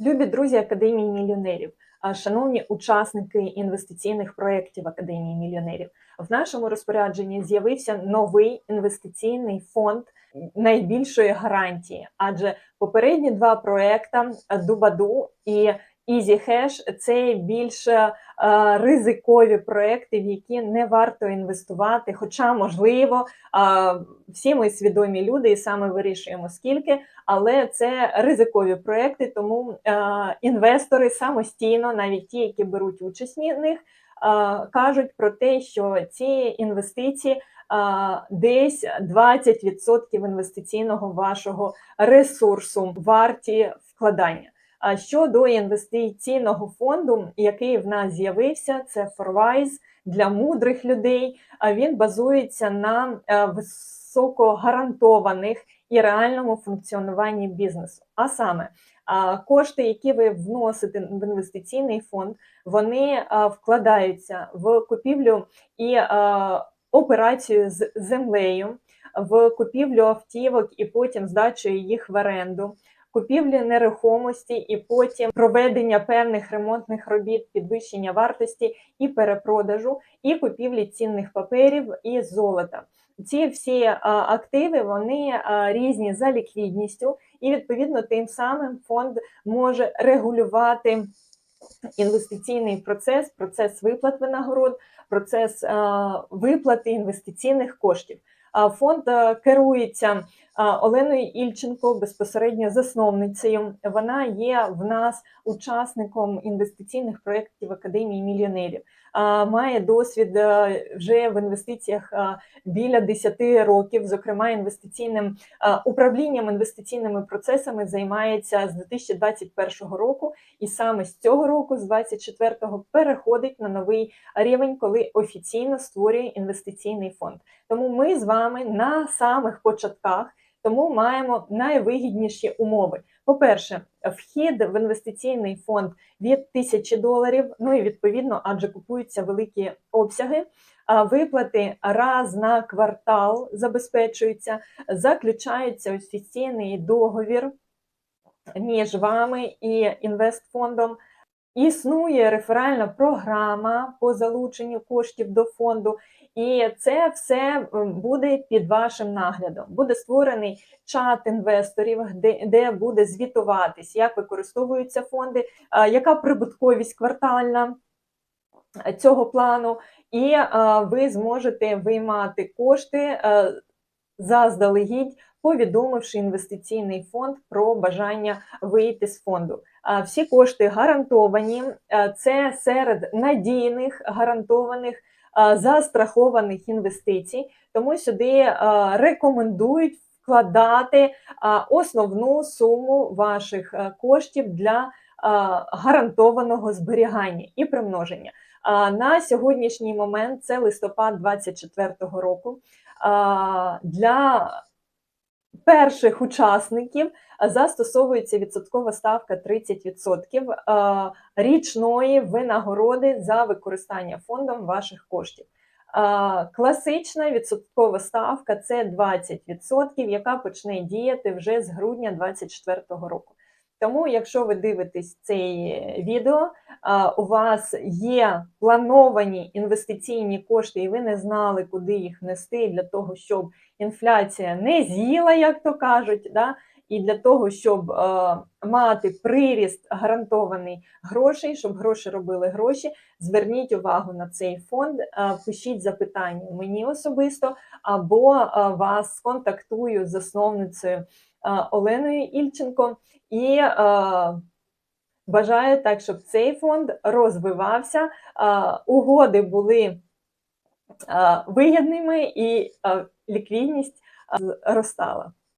Любі друзі Академії мільйонерів, шановні учасники інвестиційних проєктів Академії мільйонерів, в нашому розпорядженні з'явився новий інвестиційний фонд найбільшої гарантії, адже попередні два проекти Дубаду і EasyHash – це більш е, ризикові проекти, в які не варто інвестувати. Хоча, можливо, всі ми свідомі люди і саме вирішуємо скільки, але це ризикові проекти, тому е, інвестори самостійно, навіть ті, які беруть участь в них, е, кажуть про те, що ці інвестиції. Десь 20% інвестиційного вашого ресурсу варті вкладання. Щодо інвестиційного фонду, який в нас з'явився, це Forwise для мудрих людей. Він базується на е, високогарантованих і реальному функціонуванні бізнесу. А саме кошти, які ви вносите в інвестиційний фонд, вони вкладаються в купівлю і операцію з землею, в купівлю автівок і потім здачу їх в оренду купівлі нерухомості і потім проведення певних ремонтних робіт, підвищення вартості і перепродажу, і купівлі цінних паперів і золота. Ці всі активи вони різні за ліквідністю, і відповідно тим самим фонд може регулювати. Інвестиційний процес, процес виплат винагород, процес виплати інвестиційних коштів. Фонд е, керується Оленою Ільченко, безпосередньо засновницею. Вона є в нас учасником інвестиційних проєктів Академії мільйонерів. Має досвід е, вже в інвестиціях біля 10 років, зокрема, інвестиційним управлінням інвестиційними процесами займається з 2021 року, і саме з цього року, з 2024-го, переходить на новий рівень, коли офіційно створює інвестиційний фонд. Тому ми з вами на самих початках тому маємо найвигідніші умови. По-перше, вхід в інвестиційний фонд від 1000 доларів, ну і відповідно, адже купуються великі обсяги. Виплати раз на квартал забезпечуються, заключається офіційний договір між вами і інвестфондом. Існує реферальна програма по залученню коштів до фонду, і це все буде під вашим наглядом. Буде створений чат інвесторів, де де буде звітуватись, як використовуються фонди, яка прибутковість квартальна цього плану, і ви зможете виймати кошти заздалегідь, повідомивши інвестиційний фонд про бажання вийти з фонду. Всі кошти гарантовані, це серед надійних гарантованих застрахованих інвестицій, тому сюди рекомендують вкладати основну суму ваших коштів для гарантованого зберігання і примноження. На сьогоднішній момент це листопад 2024 року. Для перших учасників застосовується відсоткова ставка 30% річної винагороди за використання фондом ваших коштів. Класична відсоткова ставка це 20%, яка почне діяти вже з грудня 2024 року. Тому, якщо ви дивитесь це відео, у вас є плановані інвестиційні кошти, і ви не знали, куди їх нести для того, щоб інфляція не з'їла, як то кажуть. да? І для того, щоб е, мати приріст гарантований грошей, щоб гроші робили гроші, зверніть увагу на цей фонд, е, пишіть запитання мені особисто, або е, вас сконтактую з засновницею е, Оленою Ільченко і е, бажаю так, щоб цей фонд розвивався, е, угоди були е, вигідними і е, ліквідність е, зростала.